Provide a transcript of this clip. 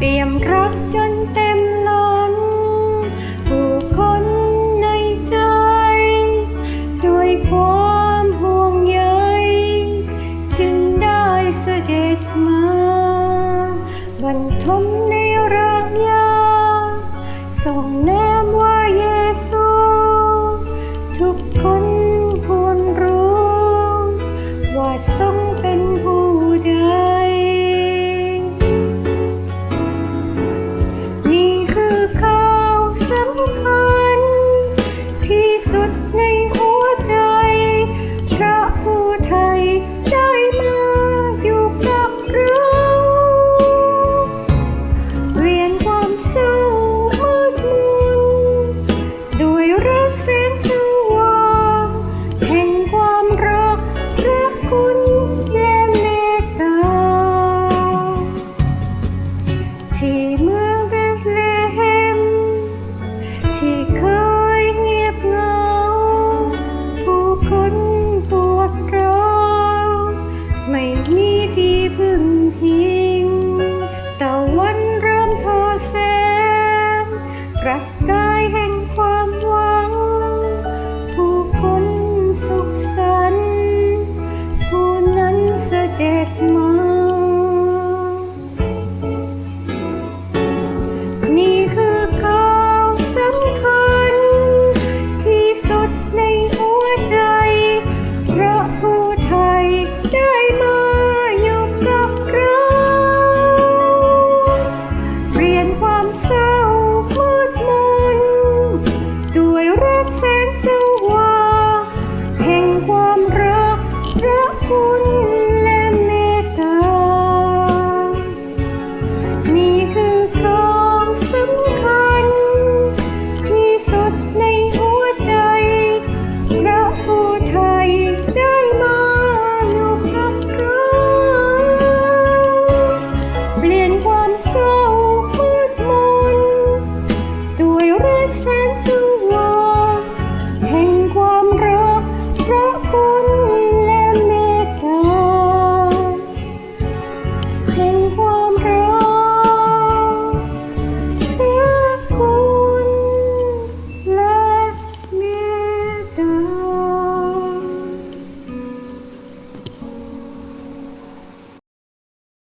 เปี่ยมครับจนเต็มล้นผู้คนในใจ ด้วยความห่วงใยจึงได้เสด็จมาบรรทมใน was a dead.